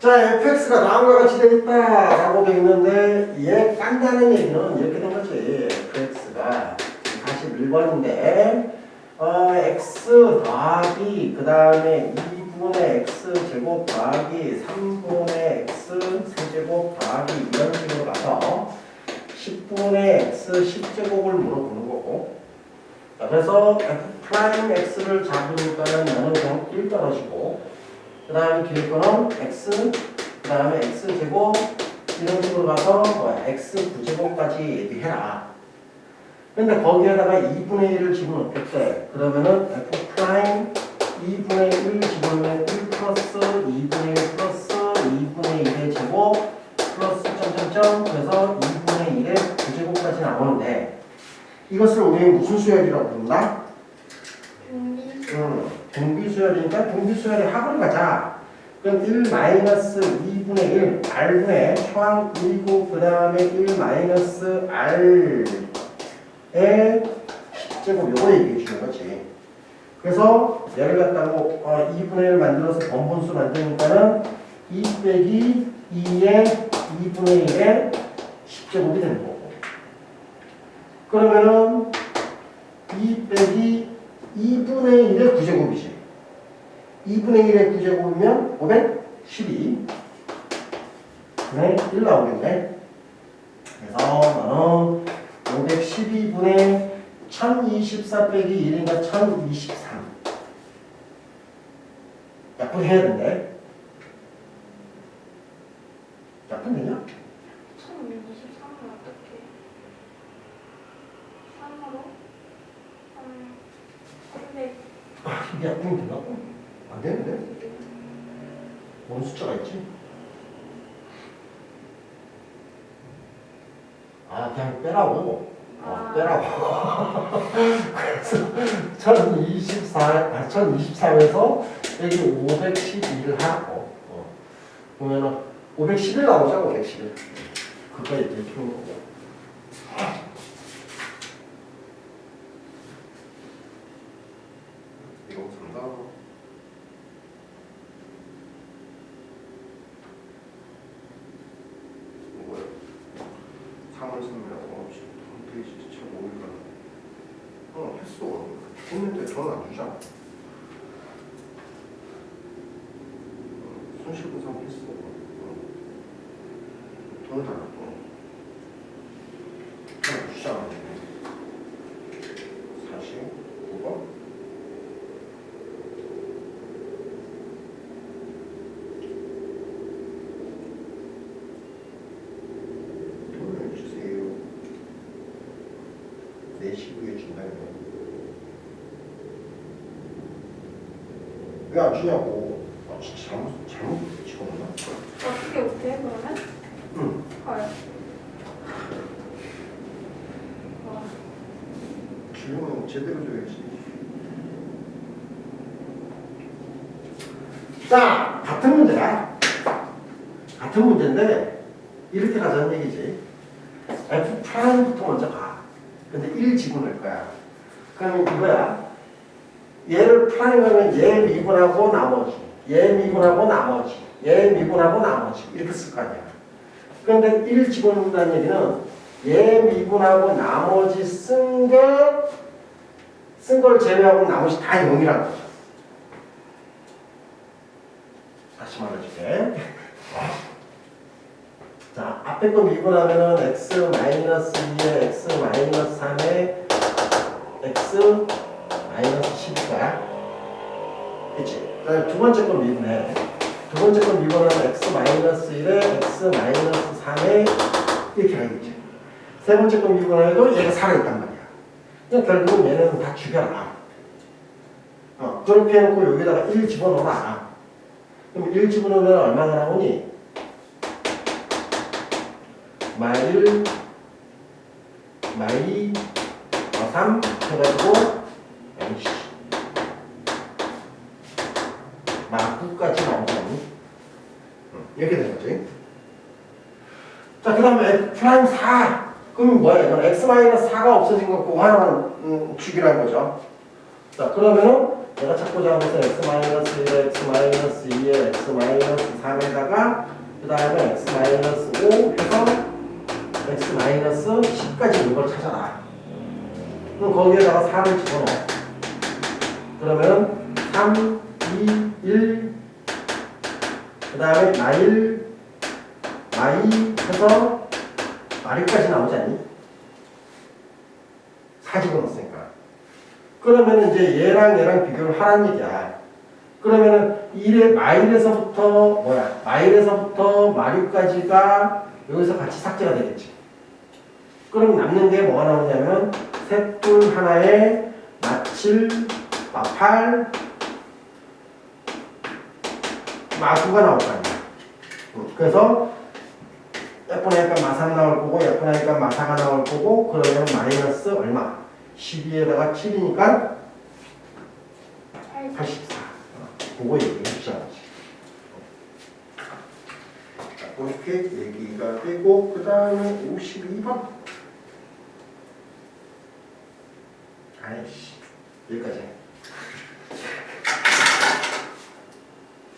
자, fx가 다음과 같이 되겠다 라고 되어 있는데 얘 깐다는 얘기는 이렇게 된 거지. fx가 41번인데 어, x 더하기 그 다음에 2분의 x 제곱 더하기 3분의 x 세제곱 더하기 이런 식으로 가서 10분의 x 10제곱을 물어보는 거고 자, 그래서 f 프라임 x를 잡으니까는 얘는 그냥 1 떨어지고 그 다음에 뒤에 거는 x 그 다음에 x 제곱 이런 식으로 가서 x 9제곱까지 얘기해라 근데 거기에다가 2분의 1을 집어넣겠대 그러면은 f 프라임 2분의 1 집어넣으면 1 플러스 2분의 1 플러스 2분의 1의 제곱 플러스 점점점 그래서 2분의 1의 9제곱까지 나오는데 이것을 우리 무슨 수열이라고 부른다? 용비 음, 동비수열이니까 동비수열의 합을 가자. 그럼 1 마이너스 2분의 1 r분의 초항 1고 그 다음에 1 마이너스 r의 10제곱 요거 얘기해 주는 거지. 그래서 얘를 갖다가 어, 2분의 1 만들어서 번분수 만드니까는 2 빼기 2의 2분의 1의 10제곱이 되는 거고. 그러면은 2 빼기 2분의 1의 9제곱이지. 2분의 1의 9제곱이면 512. 분의 1 나오겠네. 그래서 너는 512분의 1024 빼기 1이니까 1023. 약분해야 된대. 약분되냐? 1023은 어떻게 3으로 300 아, 이게 약분이 되나? 안 되는데? 뭔 숫자가 있지? 아, 그냥 빼라고. 어, 아. 빼라고. 그래서 1024, 아, 1023에서 여기 512를 하고. 어. 그러면은 511 나오죠, 511. 그거 이제 푸는 거고. 이거 산다. 뭐야? 3월 3일하고 홈페이지 책 5일 가는 어 했어 했는데 전화 안 주잖아 어, 손실보상 했어. 어. 돈을 달라고. 전화 안 주잖아 49번? 돈을 주세요. 내 시부에 준다면 왜 안 주냐고. 아, 진짜 잘못 잘못 치웠나? 어떻게 못해 그러면? 응. 헐 와, 주려면 제대로 줘야지. 자, 같은 문제야. 같은 문제인데 이렇게 가자는 얘기지. F 프라임부터 먼저 가. 근데 1 지분할 거야. 그러면 이거야. 얘를 프라임하면 얘 미분하고 나머지, 얘 미분하고 나머지, 얘 미분하고 나머지 이렇게 쓸 거 아니야. 그런데 1 집어넣는다는 얘기는 얘 미분하고 나머지 쓴 게, 쓴 걸 제외하고 나머지 다 0이라는 거죠. 다시 말해줄게. 자, 앞에 거 미분하면은 x 마이너스 2에 x 마이너스 3에 x 마이너스 10일 거야. 그치? 그 다음에 두 번째 거 미분해. 두 번째 거 미분하면 x 마이너스 1에 x 마이너스 3에 이렇게 하겠지. 세 번째 거 미분해도 얘가 살아있단 말이야. 그냥 결국은 얘는 다 죽여라. 어, 그렇게 해놓고 여기다가 1 집어넣어라. 그럼 1 집어넣으면 얼마나 나오니? 마일 마이 어, 3 해가지고 MC 마구까지 나오니 이렇게 되는 거지. 자 그 다음에 F 프라임 4 그럼 뭐야? 이건 X 마이너스 4가 없어진 거 그거 하나만 음, 죽이라는 거죠. 자 그러면은 내가 찾고자 하는 것은 x 마이너스 1에 x 마이너스 2에 x 마이너스 3에다가 그 다음에 x 마이너스 5 해서 x 마이너스 10까지 있는 걸 찾아라. 그럼 거기에다가 4를 집어넣어. 그러면 3, 2, 1, 그 다음에 마일, 마이 해서 마리까지 나오지 않니? 4 집어넣었으니까. 그러면 이제 얘랑 얘랑 비교를 하라는 얘기야. 그러면은 1의 마일에서부터 뭐야? 마일에서부터 마류까지가 여기서 같이 삭제가 되겠지. 그럼 남는 게 뭐가 나오냐면 셋둘 하나에 마칠, 마팔, 마구가 나올 거 아니야. 음, 그래서 예쁘니까 마삼 나올 거고 예쁘니까 마사가 나올 거고 그러면 마이너스 얼마? 12에다가 7이니까 84. 그거 주셔야지. 이렇게 얘기가 되고 그 다음에 52번. 아이씨 여기까지.